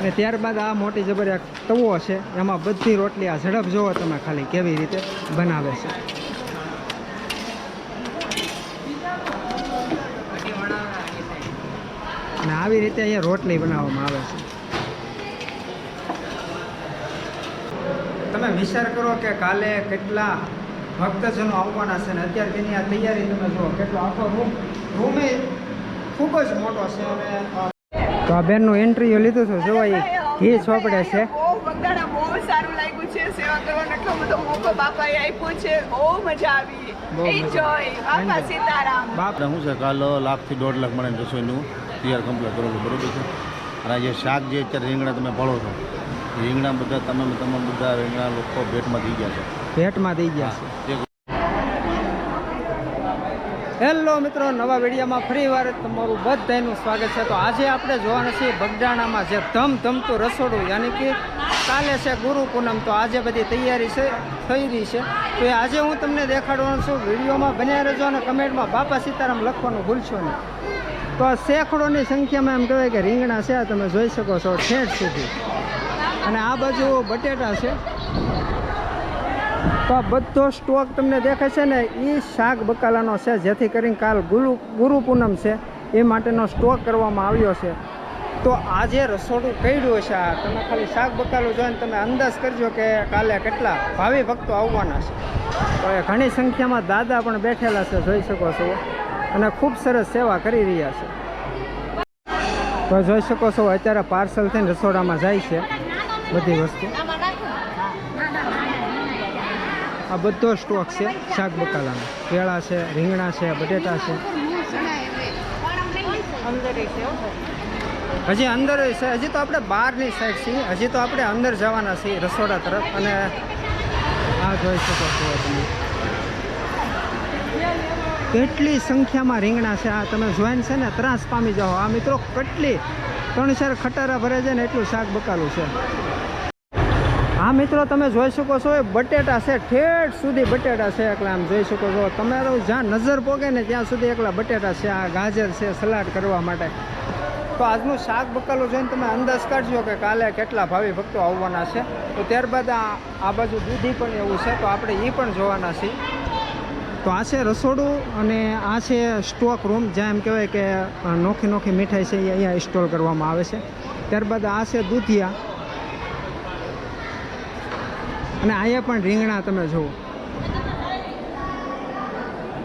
અને ત્યારબાદ આ મોટી જબર એક તવો છે એમાં બધી રોટલી આ ઝડપ જોવો તમે ખાલી કેવી રીતે બનાવે છે. અને આવી રીતે અહીંયા રોટલી બનાવવામાં આવે છે. તમે વિચાર કરો કે કાલે કેટલા ભક્તજનો આવવાના છે ને અત્યારે તેની આ તૈયારી તમે જુઓ, કેટલો આખો રૂમ રૂમે ખૂબ જ મોટો છે અને તો આ બેનનું એન્ટ્રીઓ લીધું હતું જોવા એ ઘી ચોપડે છે. બહુ બગદાણા સારું લાગ્યું છે સેવા કરવાનો. એટલો બધો મોકો બાપાએ આપ્યો છે. બહુ મજા આવી. એન્જોય બાપા સીતારામ. બાપ. આપણે શું છે કાલ લાખથી દોઢ લાખ મળે રસોઈનું. તૈયાર કમ્પ્લીટ કરો છો બરોબર છે? અને આ જે શાક જે અત્યારે રીંગણા તમે ભળો છો રીંગણા બધા તમે તમામ બધા રીંગણા લોકો ભેટમાં થઈ ગયા છે. ભેટમાં દઈ ગયા છે તે હેલો મિત્રો, નવા વિડીયોમાં ફરી વાર તમારું બધાનું સ્વાગત છે. તો આજે આપણે જોવાના છીએ બગડાણામાં જે ધમ ધમતું રસોડું, યાની કે કાલે છે ગુરુ પૂનમ, તો આજે બધી તૈયારી છે, થઈ રહી છે. તો એ આજે હું તમને દેખાડવાનો છું. વિડીયોમાં બન્યા રહેજો અને કમેન્ટમાં બાપા સીતારામ લખવાનું ભૂલશો નહીં. તો આ સેંકડોની સંખ્યામાં એમ કહેવાય કે રીંગણા છે તમે જોઈ શકો છો ઠેઠ સુધી. અને આ બાજુ બટેટા છે. તો આ બધો સ્ટોક તમને દેખાય છે ને એ શાક બકાલાનો છે, જેથી કરીને કાલ ગુરુ ગુરુ પૂનમ છે, એ માટેનો સ્ટોક કરવામાં આવ્યો છે. તો આજે રસોડું કર્યું છે આ. તમે ખાલી શાક બકાલું જોઈને તમે અંદાજ કરજો કે કાલે કેટલા ભાવિ ભક્તો આવવાના છે. તો એ ઘણી સંખ્યામાં દાદા પણ બેઠેલા છે, જોઈ શકો છો. અને ખૂબ સરસ સેવા કરી રહ્યા છે. તો જોઈ શકો છો, અત્યારે પાર્સલ થઈને રસોડામાં જાય છે બધી વસ્તુ. આ બધો સ્ટોક છે, શાક બકાલાનો કેળા છે, રીંગણા છે, બટેટા છે. હજી અંદર છે, હજી તો આપણે બહારની સાઈડ છીએ. હજી તો આપણે અંદર જવાના છીએ, રસોડા તરફ. અને આ જોઈ શકો છો તમે. કેટલી સંખ્યામાં રીંગણા છે? આ તમે જોઈને છે ને, ત્રાસ પામી જાઓ. આ મિત્રો કેટલી? ત્રણ ચાર ખટારા ભરે છે ને, એટલું શાક બકાલું છે. હા મિત્રો, તમે જોઈ શકો છો એ બટેટા છે, ઠેઠ સુધી બટેટા છે એકલા આમ જોઈ શકો છો. તમારું જ્યાં નજર પોગે ને ત્યાં સુધી એકલા બટેટા છે, આ ગાજર છે, સલાડ કરવા માટે. તો આજનું શાક બકાલું જોઈને તમે અંદાજ કાઢજો કે કાલે કેટલા ભાવિ ભક્તો આવવાના છે. તો ત્યારબાદ આ આ બાજુ દૂધી પણ એવું છે, તો આપણે એ પણ જોવાના છીએ. તો આ છે રસોડું અને આ છે સ્ટોક રૂમ, જ્યાં એમ કહેવાય કે નોખી નોખી મીઠાઈ છે એ અહીંયા ઇન્સ્ટોલ કરવામાં આવે છે. ત્યારબાદ આ છે દૂધિયા. અને અહીંયા પણ રીંગણા તમે જુઓ.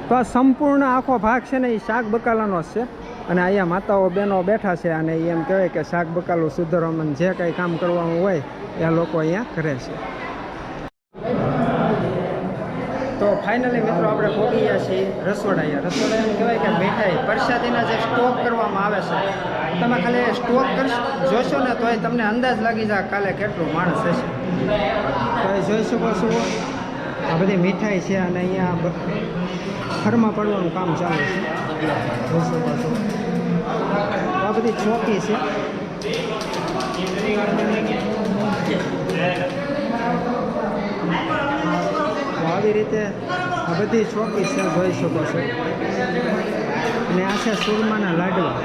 તો આ સંપૂર્ણ આખો ભાગ છે ને એ શાક બકાલાનો જ છે. અને અહીંયા માતાઓ બહેનો બેઠા છે અને એમ કહેવાય કે શાક બકાલું સુધારવામાં જે કંઈ કામ કરવાનું હોય, એ લોકો અહીંયા કરે છે. તો ફાઇનલી મિત્રો આપણે પહોંચી ગયા છીએ રસોડા અહીંયા રસોડા એમ કહેવાય કે મીઠાઈ. પરસાદીના જે સ્ટોક કરવામાં આવે છે તમે ખાલી સ્ટોક કરશો, જોશો ને તોય તમને અંદાજ લાગી જાય કાલે કેટલું માણસ હશે. તો જોઈ શકો છો, આ બધી મીઠાઈ છે અને અહીંયા ફરમાં પડવાનું કામ ચાલે છે. જોઈ શકો છો. આ બધી ચોકી છે. આવી રીતે આ બધી ચોકી છે, જોઈ શકો છો. અને આ છે સુરમાના લાડવા.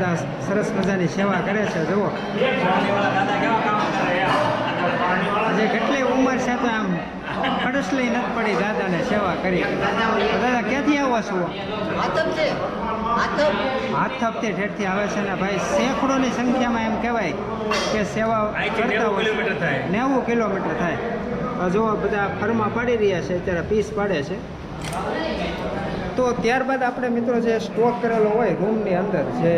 દાદા સરસ મજાની સેવા કરે છે જુઓ. આજે કેટલી ઉંમર છે તો આમ પડસલી નથી પડી દાદાને સેવા કરી. દાદા ક્યાંથી આવો છો? હાથ થપથી ઠેઠથી આવે છે ને ભાઈ સેંકડોની સંખ્યામાં એમ કહેવાય કે સેવા કરતા હોય નેવું કિલોમીટર થાય. જુઓ બધા ફરમાં પાડી રહ્યા છે અત્યારે પીસ પાડે છે. તો ત્યારબાદ આપણે મિત્રો જે સ્ટોક કરેલો હોય રૂમની અંદર જે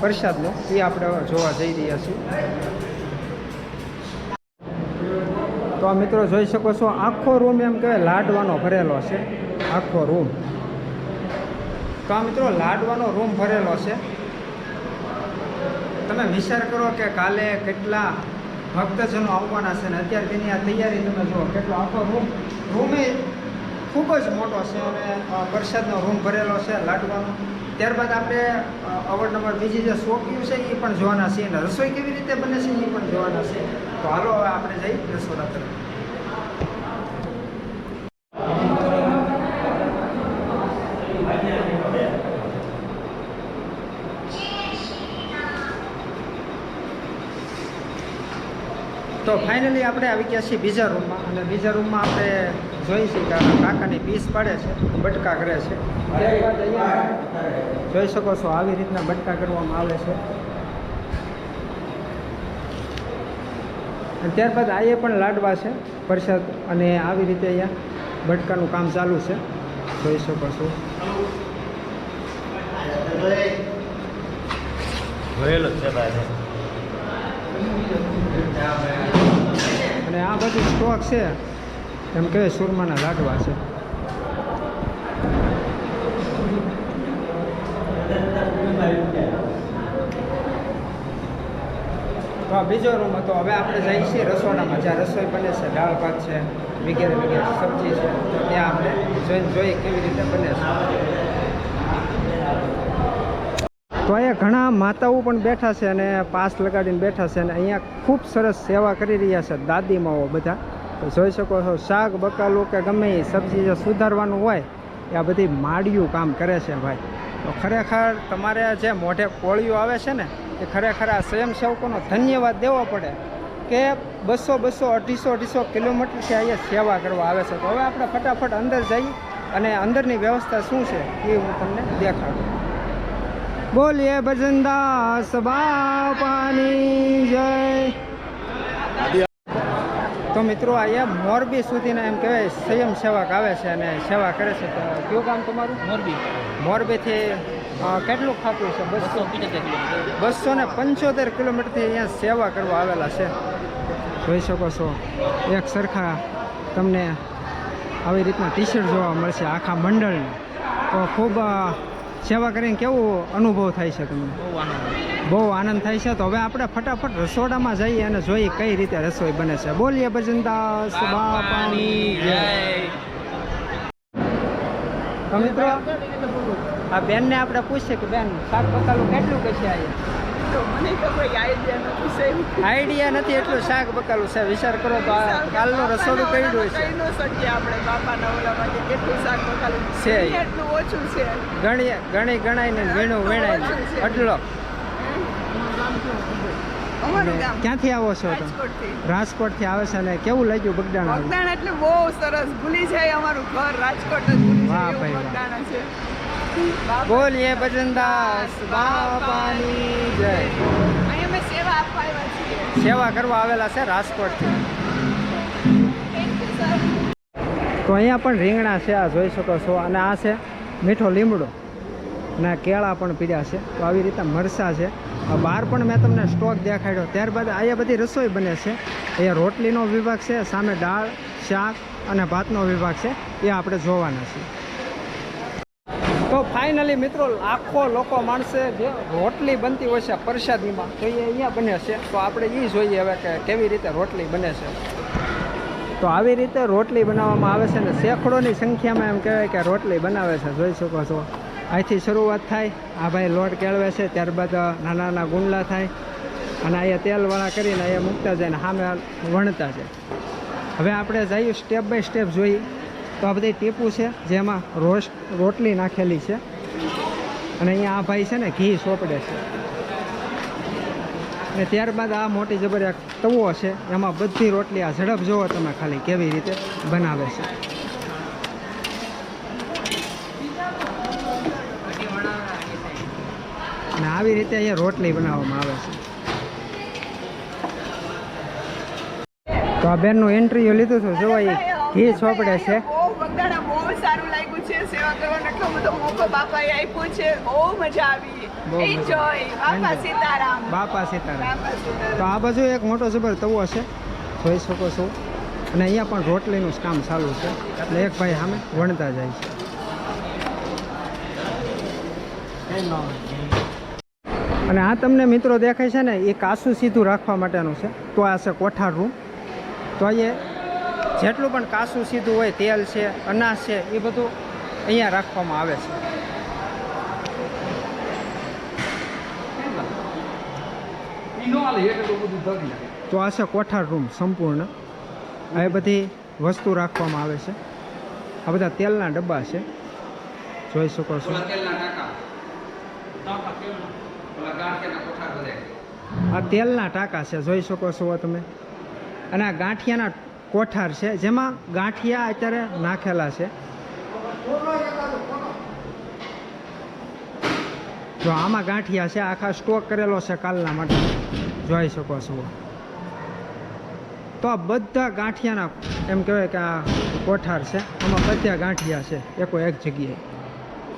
પ્રસાદનો, એ આપણે જોવા જઈ રહ્યા છીએ. તો આ મિત્રો જોઈ શકો છો, આખો રૂમ એમ કહેવાય લાડવાનો ભરેલો છે. આખો રૂમ તો આ મિત્રો લાડવાનો રૂમ ભરેલો છે. તમે વિચાર કરો કે કાલે કેટલા ભક્તજનો આવવાના છે ને અત્યારે તેની આ તૈયારી તમે જુઓ, કેટલો આખો રૂમ રૂમે ખૂબ જ મોટો છે અને પ્રસાદનો રૂમ ભરેલો છે લાડવાનો. ત્યારબાદ આપણે અવરનવર બીજી જે શોપિયું છે એ પણ જોવાના છીએ. અને રસોઈ કેવી રીતે બને છે એ પણ જોવાના છે. તો હાલો, હવે આપણે જઈ રસોડા તરફ તો ફાઇનલી આપણે આવી ગયા છીએ બીજા રૂમમાં. અને બીજા રૂમમાં આપણે જોઈ છીએ કે કાકાની પીસ પાડે છે બટકા કરે છે. ત્યારબાદ અહીંયા જોઈ શકો છો આવી રીતના બટકા કરવામાં આવે છે. અને ત્યારબાદ આ પણ લાડવા છે પરસાદ અને આવી રીતે અહીંયા બટકાનું કામ ચાલુ છે. જોઈ શકો છો. છે અને આ બધું સ્ટોક છે. એમ કહે, સુરમાના લાડવા છે. તો આ બીજો રૂમ હતો. હવે આપણે જઈએ છીએ રસોડામાં, જ્યાં રસોઈ બને છે, દાળ ભાત છે, વગેરે વગેરે સબ્જી છે. તો ત્યાં આપણે જોઈને જોઈએ કેવી રીતે બને છે. તો અહીંયા ઘણા માતાઓ પણ બેઠા છે અને પાસ લગાડીને બેઠા છે અને અહીંયા ખૂબ સરસ સેવા કરી રહ્યા છે દાદીમાઓ બધા. જોઈ શકો છો, શાક, બકાલું કે ગમે એ સબ્જી જે સુધારવાનું હોય, એ આ બધી માડિયું કામ કરે છે ભાઈ. તો ખરેખર તમારે જે મોઢે કોળીઓ આવે છે ને, એ ખરેખર આ સ્વયંસેવકોનો ધન્યવાદ દેવો પડે કે બસો બસો અઢીસો અઢીસો કિલોમીટરથી અહીંયા સેવા કરવા આવે છે. તો હવે આપણે ફટાફટ અંદર જઈ અને અંદરની વ્યવસ્થા શું છે એ હું તમને દેખાડું. બોલીએ ભજનદાસ બાપાની જય. તો મિત્રો અહીંયા મોરબી સુધીના એમ કહેવાય સંયમ સેવક આવે છે અને સેવા કરે છે. તો કયું કામ તમારું? મોરબી. મોરબીથી કેટલું ખાતું છે? બસો બસો પંચોતેર ને પંચોતેર કિલોમીટરથી અહીંયા સેવા કરવા આવેલા છે. જોઈ શકો છો એક સરખા તમને આવી રીતના ટી શર્ટ જોવા મળશે આખા મંડળને. તો ખૂબ સેવા કરીને કેવો અનુભવ થાય છે તમને? બહુ આનંદ. થાય છે. તો હવે આપણે ફટાફટ રસોડામાં જઈએ અને જોઈએ કઈ રીતે રસોઈ બને છે. બોલીએ ભજનદાસ બાપાની જય. મિત્રો આ બેનને આપણે પૂછીએ કે બેન શાક બકાલું કેટલું કશે અહીંયા આઈડિયા નથી એટલું શાક બકાલું છે. વિચાર કરો તો કાલનું રસોડું કર્યું છે. ન શકીએ આપણે બાપાના ઓલામાં કેટલું શાક બકાલું. છે. એટલું ઓછું છે. ગણી ગણી ગણાઈને વીણું અટલો. અમારું ક્યાંથી આવો છો તમે? રાજકોટથી. રાજકોટથી આવે છે અને કેવું લાગ્યું બગદાણા બગદાણા એટલે બહુ સરસ. ભૂલી જાય અમારું ઘર. રાજકોટ જ ભૂલી જાય ભાઈ વાહ. છે. બોલીએ ભજનદાસ બાપાની જય. સેવા કરવા આવેલા છે રાજકોટથી. તો અહીંયા પણ રીંગણા છે આ જોઈ શકો છો. અને આ છે મીઠો લીમડો. અને આ કેળા પણ પીડ્યા છે. તો આવી રીતે મરસા છે. બહાર પણ મેં તમને સ્ટોક દેખાડ્યો. ત્યારબાદ અહીંયા બધી રસોઈ બને છે. અહીંયા રોટલીનો વિભાગ છે સામે દાળ શાક અને ભાતનો વિભાગ છે. એ આપણે જોવાના છીએ. તો ફાઇનલી મિત્રો લાખો લોકો માણસે જે રોટલી બનતી હોય છે પ્રસાદીમાં, તો એ અહીંયા બને છે. તો આપણે એ જોઈએ હવે કે કેવી રીતે રોટલી બને છે. તો આવી રીતે રોટલી બનાવવામાં આવે છે ને સેંકડોની સંખ્યામાં એમ કહેવાય કે રોટલી બનાવે છે. જોઈ શકો છો. અહીંથી શરૂઆત થાય, આ ભાઈ લોટ કેળવે છે, ત્યારબાદ નાના નાના ગુંડલા થાય અને અહીંયા તેલવાળા કરીને અહીંયા મૂકતા જાય ને સામે વણતા જાય. હવે આપણે જઈએ સ્ટેપ બાય સ્ટેપ જોઈએ. તો આ બધી ટીપું છે, જેમાં રોસ્ટ, રોટલી નાખેલી છે. અને અહીંયા આ ભાઈ છે ને, ઘી સોપડે છે. અને ત્યારબાદ આ મોટી જબર એક તવો છે, એમાં બધી રોટલી આ ઝડપ જુઓ તમે ખાલી કેવી રીતે બનાવે છે. અને આવી રીતે અહીંયા રોટલી બનાવવામાં આવે છે. તો આ બેનનું એન્ટ્રીઓ લીધું હતું જોવા એ ઘી ચોપડે છે બહુ બગદાણા બહુ સારું લાગ્યું છે સેવા બધો મોકો બાપાએ આપ્યો છે. બહુ મજા આવી. એન્જોય બાપા. સીતારામ. બાપા સીતારામ. તો આ બાજુ એક મોટો જબર તવો હશે. જોઈ શકો છો. અને અહીંયા પણ રોટલીનું કામ ચાલુ છે. એટલે એક ભાઈ સામે વણતા જાય છે. અને આ તમને મિત્રો દેખાય છે ને એ કાસું સીધું રાખવા માટેનું છે. તો આ છે કોઠાર રૂમ તો અહીંયા જેટલું પણ કાસું સીધું હોય તેલ છે અનાજ છે એ બધું અહીંયા રાખવામાં આવે છે. તો આ છે કોઠાર રૂમ સંપૂર્ણ. આ બધી વસ્તુ રાખવામાં આવે છે. આ બધા તેલના ડબ્બા છે. જોઈ શકો છો. આ તેલના ટાંકા છે. જોઈ શકો છો તમે. અને આ ગાંઠિયાના કોઠાર છે. જેમાં ગાંઠિયા અત્યારે નાખેલા છે. જો આમાં ગાંઠિયા છે આખા સ્ટોક કરેલો છે કાલના માટે. જોઈ શકો છો. તો આ બધા ગાંઠિયાના એમ કહેવાય કે આ કોઠાર છે આમાં બધા ગાંઠિયા છે એકો એક જગ્યાએ.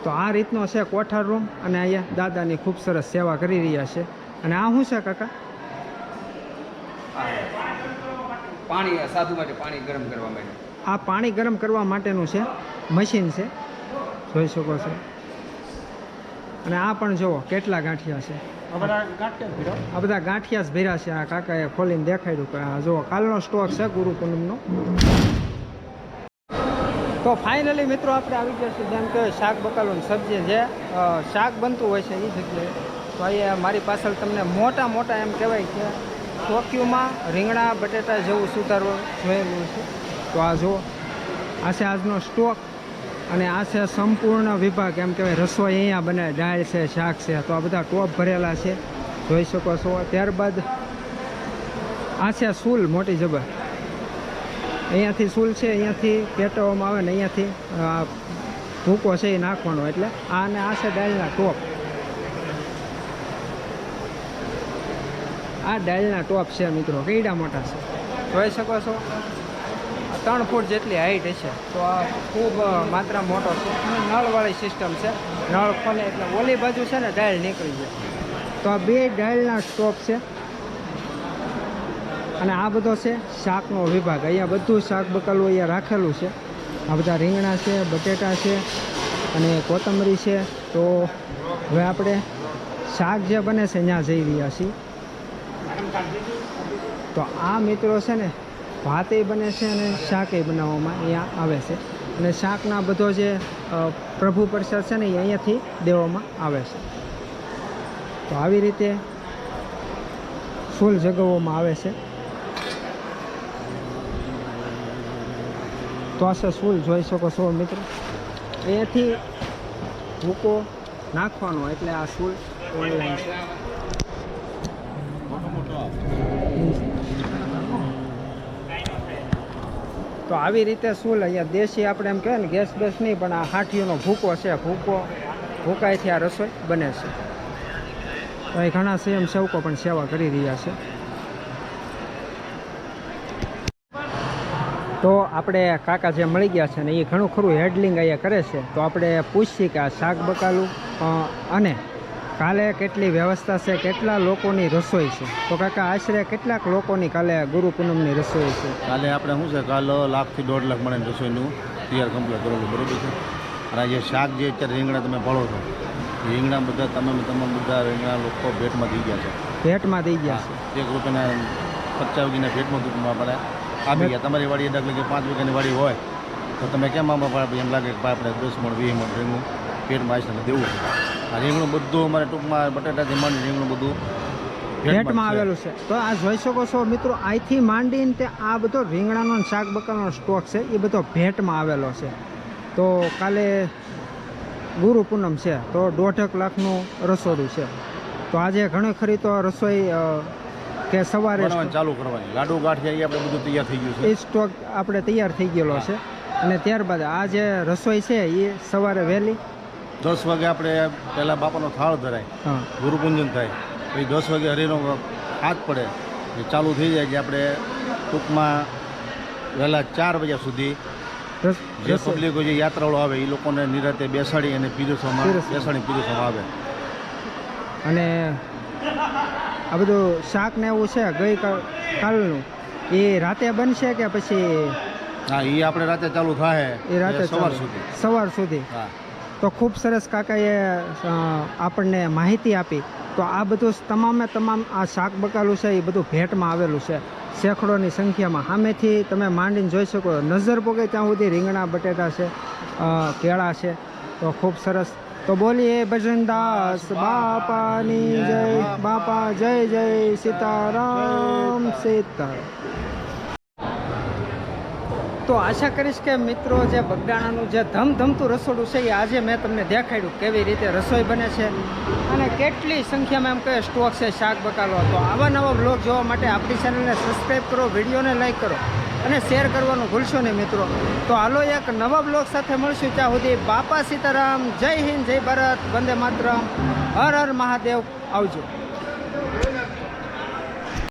તો આ રીતનો છે કોઠાર રૂમ અને અહીંયા દાદાની ખૂબ સરસ સેવા કરી રહ્યા છે. અને આ શું છે કાકા? પાણી સાધુ માટે પાણી ગરમ કરવા માટે આ પાણી ગરમ કરવા માટેનું છે. મશીન છે. જોઈ શકો છો. અને આ પણ જુઓ કેટલા ગાંઠિયા છે. આ બધા ગાંઠિયા જ ભેરા છે. આ કાકાએ ખોલીને દેખાડ્યું કે આ જુઓ કાલનો સ્ટોક છે ગુરુ પૂનમનો. તો ફાઇનલી મિત્રો આપણે આવી ગયા છે જેમ કે શાક બકાલું સબ્જી જે શાક બનતું હોય છે એ જગ્યાએ. તો અહીંયા મારી પાછળ તમને મોટા મોટા એમ કહેવાય કે ટોક્યુમાં રીંગણા બટેટા જેવું સુધારવું જોયેલું છે. તો આ જુઓ આ છે આજનો સ્ટોક. અને આ છે સંપૂર્ણ વિભાગ, એમ કહેવાય, રસોઈ અહીંયા બને, દાળ છે, શાક છે, તો આ બધા ટોપ ભરેલા છે. જોઈ શકો છો. ત્યારબાદ આ છે સૂલ, મોટી જબર. અહીંયાથી સૂલ છે, અહીંયાથી પેટવામાં આવે ને અહીંયાથી ભૂકો છે એ નાખવાનો એટલે. આ અને આ છે દાળના ટોપ. આ દાળના ટોપ છે મિત્રો કેડા મોટા છે. જોઈ શકો છો? ત્રણ ફૂટ જેટલી હાઈટ હશે. તો આ ખૂબ માત્ર મોટો છે. નળવાળી સિસ્ટમ છે. નળ ખોલે એટલે ઓલી બાજુ છે ને ડાયલ નીકળી જાય. તો આ બે ડાયલના સ્ટોપ છે. અને આ બધો છે શાકનો વિભાગ. અહીંયા બધું શાક બકાલું અહીંયા રાખેલું છે. આ બધા રીંગણા છે, બટેટા છે અને કોથમરી છે. તો હવે આપણે શાક જે બને છે, ત્યાં જઈ રહ્યા છીએ. તો આ મિત્રો છે ને ભાતે બને છે અને શાકે બનાવવામાં અહીંયા આવે છે. અને શાકના બધો જે પ્રભુ પ્રસાદ છે ને એ અહીંયાથી દેવામાં આવે છે. તો આવી રીતે ફૂલ જગાવવામાં આવે છે. તો આ ફૂલ, જોઈ શકો છો મિત્રો. અહીંયાથી ભૂકો નાખવાનો એટલે આ ફૂલ ઓનલાઈન. છે તો આવી રીતે શું અહીંયા દેશી આપણે એમ કહેવાય ને, ગેસ બેસ નહીં, પણ આ હાંઠીઓનો ભૂકો છે. ભૂકો ભૂકાઈથી આ રસોઈ બને છે. તો અહીં ઘણા સ્વયં સેવકો પણ સેવા કરી રહ્યા છે. તો આપણે કાકા જે મળી ગયા છે ને, એ ઘણું ખરું હેડલિંગ અહીંયા કરે છે. તો આપણે પૂછીએ કે આ શાક બકાલું અને કાલે કેટલી વ્યવસ્થા છે કેટલા લોકોની રસોઈ છે? તો કાકા આશરે કેટલાક લોકોની કાલે ગુરુ પૂનમની રસોઈ છે? કાલે આપણે શું છે કાલે લાખથી દોઢ લાખ મળે રસોઈનું તૈયાર કમ્પ્લીટ કરેલું બરોબર છે? અને જે શાક જે અત્યારે રીંગણા તમે ભળો છો રીંગણા બધા તમે તમામ બધા રીંગણા લોકો ભેટમાં થઈ ગયા છે. ભેટમાં દઈ ગયા છે? એક રૂપિયાના પચાસ વીઘીના ભેટમાં દૂધમાં આપણે આપી ગયા તમારી વાડી દાખલા કે પાંચ વીઘાની વાડી હોય તો તમે કેમ આમાં એમ લાગે કે ભાઈ આપણે દસ મણ વીસ મણ રીંગણું પેટમાં આવીને દેવું રીંગણું બધું અમારે ટૂંકમાં બટાટાથી માંડી રીંગણું બધું ભેટમાં આવેલું છે. તો આ જોઈ શકો છો મિત્રો અહીંથી માંડીને તે આ બધો રીંગણાનો શાક બકાલનો સ્ટોક છે એ બધો ભેટમાં આવેલો છે. તો કાલે ગુરુ પૂનમ છે તો દોઢેક લાખનું રસોડું છે. તો આજે ઘણી ખરી તો રસોઈ કે સવારે ચાલુ કરવાની. લાડુ ગાંઠિયા આપણે બધું તૈયાર થઈ ગયું છે. એ સ્ટોક આપણે તૈયાર થઈ ગયેલો છે. અને ત્યારબાદ આ જે રસોઈ છે એ સવારે વહેલી દસ વાગે આપણે પહેલાં બાપાનો થાળ ધરાય ગુરુપૂંજન થાય પછી દસ વાગે હરિનો હાથ પડે એ ચાલુ થઈ જાય કે આપણે ટૂંકમાં વહેલા ચાર વાગ્યા સુધી જે પબ્લિકો જે યાત્રાળુ આવે એ લોકોને નિરાતે બેસાડી અને પીરસવામાં. બેસાડી પીરસવામાં આવે. અને આ બધું શાક ને એવું છે ગઈ કાલનું એ રાતે બનશે કે પછી હા એ આપણે રાતે ચાલુ થાય એ રાતે સવાર સુધી. સવાર સુધી? હા. તો ખૂબ સરસ કાકાએ આપણને માહિતી આપી. તો આ બધું તમામે તમામ આ શાક બકાલું છે, એ બધું ભેટમાં આવેલું છે. સેંકડોની સંખ્યામાં. સામેથી તમે માંડીને જોઈ શકો, નજર પોગે ત્યાં સુધી રીંગણા, બટેટા છે કેળા છે. તો ખૂબ સરસ. તો બોલીએ, ભજનદાસ બાપાની જય. બાપા, જય જય સીતારામ સીતારામ. તો તો આશા કરીશ કે મિત્રો જે બગદાણાનું જે ધમધમતું રસોડું છે એ આજે મેં તમને દેખાડ્યું કેવી રીતે રસોઈ બને છે અને કેટલી સંખ્યામાં એમ કહે સ્ટોક છે શાક બકાલો. તો આવા નવા બ્લોગ જોવા માટે આપણી ચેનલને સબસ્ક્રાઈબ કરો, વિડીયોને લાઈક કરો અને શેર કરવાનું ભૂલશો નહીં મિત્રો. તો હાલો એક નવા બ્લોગ સાથે મળશું ત્યાં સુધી બાપા સીતારામ, જય હિન્દ, જય ભારત, વંદે માતરમ, હર હર મહાદેવ. આવજો.